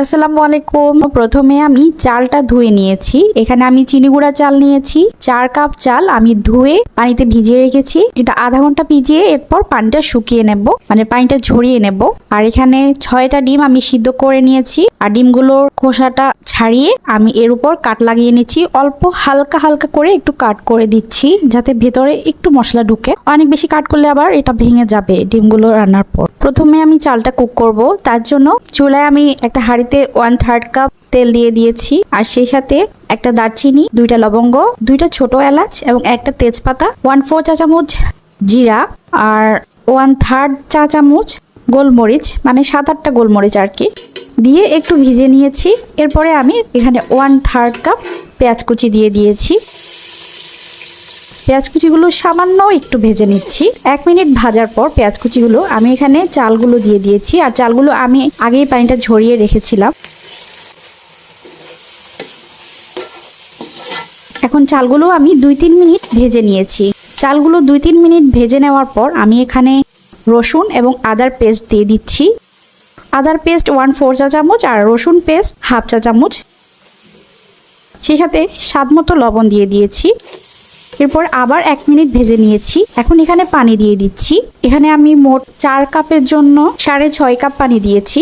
আসসালামু আলাইকুম। প্রথমে আমি চালটা ধুয়ে নিয়েছি। এখানে আমি চিনি গুঁড়া চাল নিয়েছি। চার কাপ চাল আমি ধুয়ে পানিতে ভিজিয়ে রেখেছি। এটা আধা ঘণ্টা ভিজিয়ে এরপর পানিটা শুকিয়ে নেব মানে পানিটা ঝরিয়ে নেব। আর এখানে ছয়টা ডিম আমি সিদ্ধ করে নিয়েছি। আর ডিমগুলোর খোসাটা ছাড়িয়ে আমি এর উপর কাট লাগিয়ে নিচ্ছি অল্প হালকা হালকা করে একটু কাট করে দিচ্ছি, যাতে ভেতরে একটু মশলা ঢুকে। অনেক বেশি কাট করলে আবার এটা ভেঙে যাবে ডিমগুলো রান্নার পর। প্রথমে আমি চালটা কুক করব। তার জন্য চুলায় আমি একটা হাঁড়িতে ওয়ান থার্ড কাপ তেল দিয়ে দিয়েছি। আর সেই সাথে একটা দারচিনি, দুইটা লবঙ্গ, দুইটা ছোট এলাচ এবং একটা তেজপাতা ওয়ান ফোর চা চামচ জিরা আর ওয়ান থার্ড চা চামচ গোলমরিচ মানে সাত আটটা গোলমরিচ আর কি, দিয়ে একটু ভিজে নিয়েছি। এরপরে আমি এখানে ওয়ান থার্ড কাপ পেঁয়াজ কুচি দিয়ে দিয়েছি। পেঁয়াজ কুচিগুলো সামান্য একটু ভেজে নিচ্ছি। এক মিনিট ভাজার পর পেঁয়াজ কুচিগুলো আমি এখানে চালগুলো দিয়ে দিয়েছি। আর চালগুলো আমি আগেই পানিটা ঝরিয়ে রেখেছিলাম। এখন চালগুলো আমি দুই তিন মিনিট ভেজে নিয়েছি। চালগুলো দুই তিন মিনিট ভেজে নেওয়ার পর আমি এখানে রসুন এবং আদার পেস্ট দিয়ে দিচ্ছি। আদার পেস্ট ওয়ান ফোর চা চামচ আর রসুন পেস্ট হাফ চা চামচ। সেই সাথে স্বাদ মতো লবণ দিয়ে দিয়েছি। এরপর আবার এক মিনিট ভেজে নিয়েছি। এখন এখানে পানি দিয়ে দিচ্ছি। এখানে আমি মোট চার কাপের জন্য সাড়ে ছয় কাপ পানি দিয়েছি।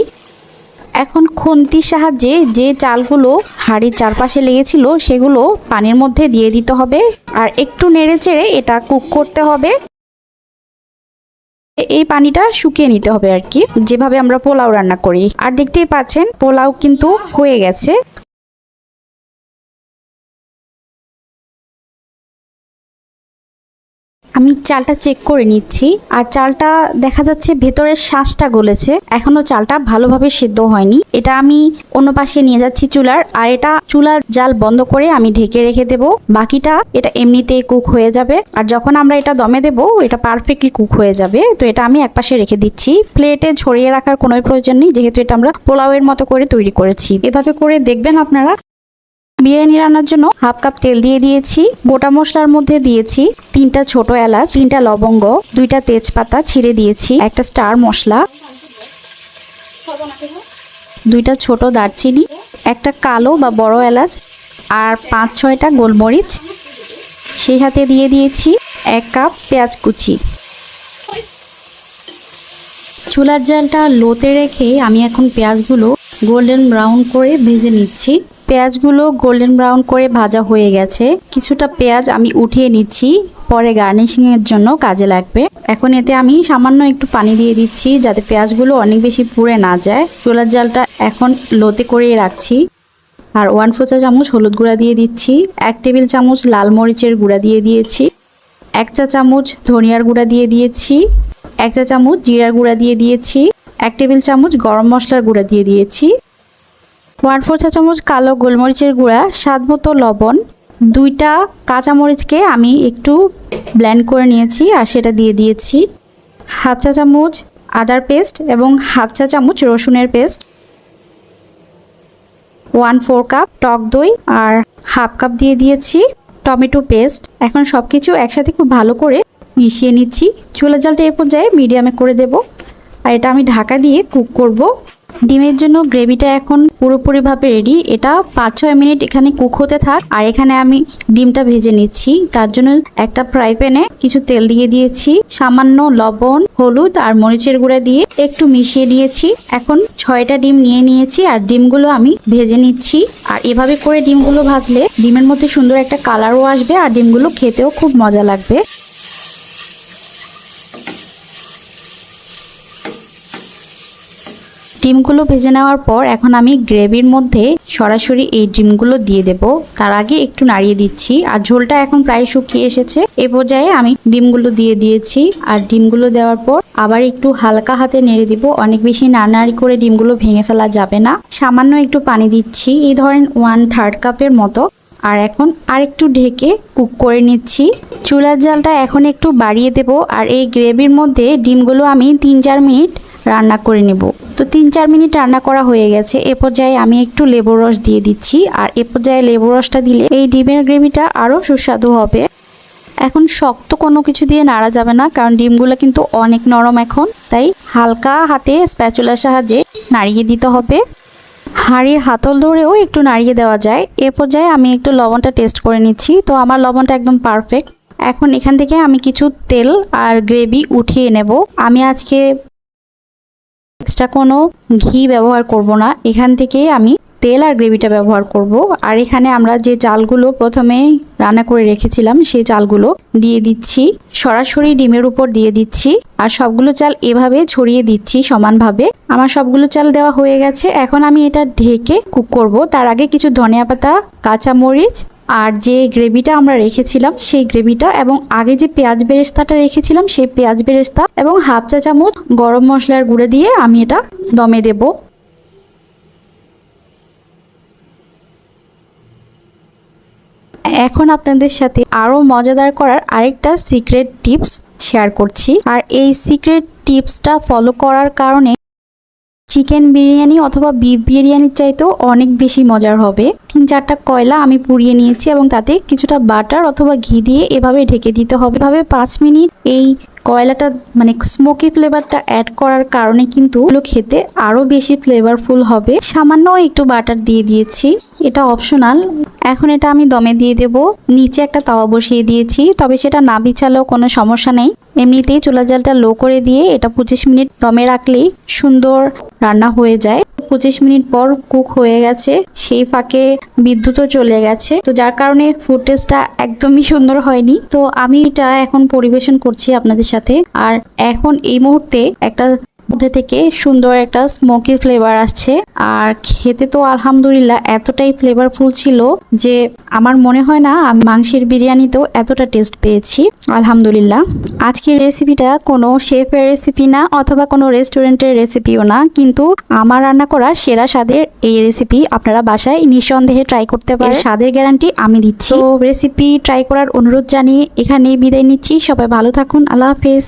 এখন খুন্তির সাহায্যে যে চালগুলো হাঁড়ির চারপাশে লেগেছিল, সেগুলো পানির মধ্যে দিয়ে দিতে হবে। আর একটু নেড়ে চেড়ে এটা কুক করতে হবে। এই পানিটা শুকিয়ে নিতে হবে আর কি, যেভাবে আমরা পোলাও রান্না করি। আর দেখতেই পাচ্ছেন, পোলাও কিন্তু হয়ে গেছে। আমি চালটা চেক করে নিচ্ছি, আর চালটা দেখা যাচ্ছে ভেতরের শ্বাসটা গলেছে। এখনও চালটা ভালোভাবে সিদ্ধ হয়নি। এটা আমি অন্য পাশে নিয়ে যাচ্ছি চুলার, আর এটা চুলার জাল বন্ধ করে আমি ঢেকে রেখে দেব। বাকিটা এটা এমনিতেই কুক হয়ে যাবে। আর যখন আমরা এটা দমে দেব, এটা পারফেক্টলি কুক হয়ে যাবে। তো এটা আমি এক পাশে রেখে দিচ্ছি। প্লেটে ছড়িয়ে রাখার কোনো প্রয়োজন নেই, যেহেতু এটা আমরা পোলাওয়ের মতো করে তৈরি করেছি। এভাবে করে দেখবেন আপনারা বিরিয়ানি রান্নার জন্য হাফ কাপ তেল দিয়ে দিয়েছি, গোটা মশলার মধ্যে দিয়েছি তিনটা ছোট এলাচ, তিনটা লবঙ্গ, দুইটা তেজপাতা ছিঁড়ে দিয়েছি, একটা স্টার মশলা, দুইটা ছোট দারচিনি, একটা কালো বা বড় এলাচ আর পাঁচ, ছয়টা গোলমরিচ। সেই সাথে দিয়ে দিয়েছি এক কাপ পেঁয়াজ কুচি। চুলার জালটা লোতে রেখে আমি এখন পেঁয়াজগুলো গোল্ডেন ব্রাউন করে ভেজে নিচ্ছি। পেঁয়াজগুলো গোল্ডেন ব্রাউন করে ভাজা হয়ে গেছে। কিছুটা পেঁয়াজ আমি উঠিয়ে নিচ্ছি, পরে গার্নিশিং এর জন্য কাজে লাগবে। এখন এতে আমি সামান্য একটু পানি দিয়ে দিচ্ছি যাতে পেঁয়াজগুলো অনেক বেশি পুড়ে না যায়। চুলার জালটা এখন লোতে করে রাখছি। আর ওয়ান ফোর চা চামচ হলুদ গুঁড়া দিয়ে দিচ্ছি। এক টেবিল চামচ লাল মরিচের গুঁড়া দিয়ে দিয়েছি। এক চা চামচ ধনিয়ার গুঁড়া দিয়ে দিয়েছি। এক চা চামচ জিরার গুঁড়া দিয়ে দিয়েছি। এক টেবিল চামচ গরম মশলার গুঁড়া দিয়ে দিয়েছি। ওয়ান ফোর চা চামচ, কালো গোলমরিচের গুঁড়া, স্বাদ মতো লবণ, দুইটা কাঁচামরিচকে আমি একটু ব্ল্যান্ড করে নিয়েছি আর সেটা দিয়ে দিয়েছি হাফ চা চামচ আদার পেস্ট এবং হাফ চা চামচ রসুনের পেস্ট, ওয়ান ফোর কাপ টক দই আর হাফ কাপ দিয়ে দিয়েছি টমেটো পেস্ট। এখন সব কিছু একসাথে খুব ভালো করে মিশিয়ে নিচ্ছি। চুলা জলটা এ পর্যায়ে মিডিয়ামে করে দেব। আর এটা আমি ঢাকা দিয়ে কুক করব। ডিমের জন্য গ্রেভিটা এখন পুরোপুরিভাবে রেডি এটা পাঁচ ছয় মিনিট এখানে কুক হতে থাক। আর এখানে আমি ডিমটা ভেজে নিচ্ছি। তার জন্য একটা ফ্রাই প্যানে কিছু তেল দিয়ে দিয়েছি। সামান্য লবণ, হলুদ আর মরিচের গুঁড়া দিয়ে একটু মিশিয়ে দিয়েছি। এখন ছয়টা ডিম নিয়ে নিয়েছি আর ডিমগুলো আমি ভেজে নিচ্ছি। আর এভাবে করে ডিমগুলো ভাজলে ডিমের মধ্যে সুন্দর একটা কালারও আসবে আর ডিমগুলো খেতেও খুব মজা লাগবে। ডিমগুলো ভেজে নেওয়ার পর এখন আমি গ্রেভির মধ্যে সরাসরি এই ডিমগুলো দিয়ে দেব। তার আগে একটু নাড়িয়ে দিচ্ছি আর ঝোলটা এখন প্রায় শুকিয়ে এসেছে। এ পর্যায়ে আমি ডিমগুলো দিয়ে দিয়েছি আর ডিমগুলো দেওয়ার পর আবার একটু হালকা হাতে নেড়ে দিব। অনেক বেশি নাড়ানাড়ি করে ডিমগুলো ভেঙে ফেলা যাবে না। সামান্য একটু পানি দিচ্ছি। এই ধরেন ওয়ান থার্ড কাপের মতো। আর এখন আরেকটু ঢেকে কুক করে নিচ্ছি। চুলার জালটা এখন একটু বাড়িয়ে দেব। আর এই গ্রেভির মধ্যে ডিমগুলো আমি তিন চার মিনিট রান্না করে নেব। তিন চার মিনিট রান্না করা হয়ে গেছে। এ পর্যায়ে আমি একটু লেবুর রস দিয়ে দিচ্ছি আর এ পর্যায়ে লেবুর রসটা দিলে এই ডিমের গ্রেভিটা আরও সুস্বাদু হবে। এখন শক্ত কোনো কিছু দিয়ে নাড়া যাবে না, কারণ ডিমগুলো কিন্তু অনেক নরম এখন, তাই হালকা হাতে স্প্যাচুলার সাহায্যে নাড়িয়ে দিতে হবে। হাঁড়ির হাতল ধরেও একটু নাড়িয়ে দেওয়া যায়। এ পর্যায়ে আমি একটু লবণটা টেস্ট করে নিচ্ছি। তো আমার লবণটা একদম পারফেক্ট। এখন এখান থেকে আমি কিছু তেল আর গ্রেভি উঠিয়ে নেব। আমি আজকে এক্সট্রা কোনো ঘি ব্যবহার করব না। এখান থেকে আমি তেল আর গ্রেভিটা ব্যবহার করব। আর এখানে আমরা যে চালগুলো প্রথমে রান্না করে রেখেছিলাম, সেই চালগুলো দিয়ে দিচ্ছি। সরাসরি ডিমের উপর দিয়ে দিচ্ছি। আর সবগুলো চাল এভাবে ছড়িয়ে দিচ্ছি সমানভাবে। আমার সবগুলো চাল দেওয়া হয়ে গেছে। এখন আমি এটা ঢেকে কুক করব। তার আগে কিছু ধনিয়া পাতা, কাঁচামরিচ আর যে গ্রেভিটা আমরা রেখেছিলাম, সেই গ্রেভিটা এবং আগে যে পেঁয়াজ বেরেস্তাটা রেখেছিলাম, সেই পেঁয়াজ বেরেস্তা এবং হাফ চা চামচ গরম মশলার গুঁড়ো দিয়ে আমি এটা দমে দেব। এখন আপনাদের সাথে আরও মজাদার করার আরেকটা সিক্রেট টিপস শেয়ার করছি। আর এই সিক্রেট টিপসটা ফলো করার কারণে চিকেন বিরিয়ানি অথবা বিফ বিরিয়ানির চাইতেও অনেক বেশি মজার হবে। তিন চারটা কয়লা আমি পুড়িয়ে নিয়েছি এবং তাতে কিছুটা বাটার অথবা ঘি দিয়ে এভাবে ঢেকে দিতে হবে। এভাবে পাঁচ মিনিট এই কয়লাটা মানে স্মোকি ফ্লেভারটা অ্যাড করার কারণে কিন্তু খেতে আরও বেশি ফ্লেভারফুল হবে। সামান্য একটু বাটার দিয়ে দিয়েছি। এটা অপশনাল এখন এটা আমি দমে দিয়ে দেব। নিচে একটা তাওয়া বসিয়ে দিয়েছি, তবে সেটা না বিছালেও কোনো সমস্যা নেই। এমনিতেই চুলা জালটা লো করে দিয়ে এটা পঁচিশ মিনিট দমে রাখলেই সুন্দর রান্না হয়ে যায়। পঁচিশ মিনিট পর কুক হয়ে গেছে, সেই ফাঁকে বিদ্যুৎও চলে গেছে। তো যার কারণে ফুটেজটা একদমই সুন্দর হয়নি। তো আমি এটা এখন পরিবেশন করছি আপনাদের সাথে। আর এখন এই মুহূর্তে একটা মধ্যে থেকে সুন্দর একটা স্মোকি ফ্লেভার আসছে। আর খেতে তো আলহামদুলিল্লাহ এতটাই ফ্লেভারফুল ছিল যে আমার মনে হয় না আমি মাংসের বিরিয়ানিতেও এতটা টেস্ট পেয়েছি। আলহামদুলিল্লাহ। আজকের রেসিপিটা কোনো শেফের রেসিপি না অথবা কোনো রেস্টুরেন্টের রেসিপিও না কিন্তু আমার রান্না করা সেরা স্বাদের এই রেসিপি আপনারা বাসায় নিঃসন্দেহে ট্রাই করতে পারেন। স্বাদের গ্যারান্টি আমি দিচ্ছি। তো রেসিপি ট্রাই করার অনুরোধ জানিয়ে এখানেই বিদায় নিচ্ছি। সবাই ভালো থাকুন। আল্লাহ হাফেজ।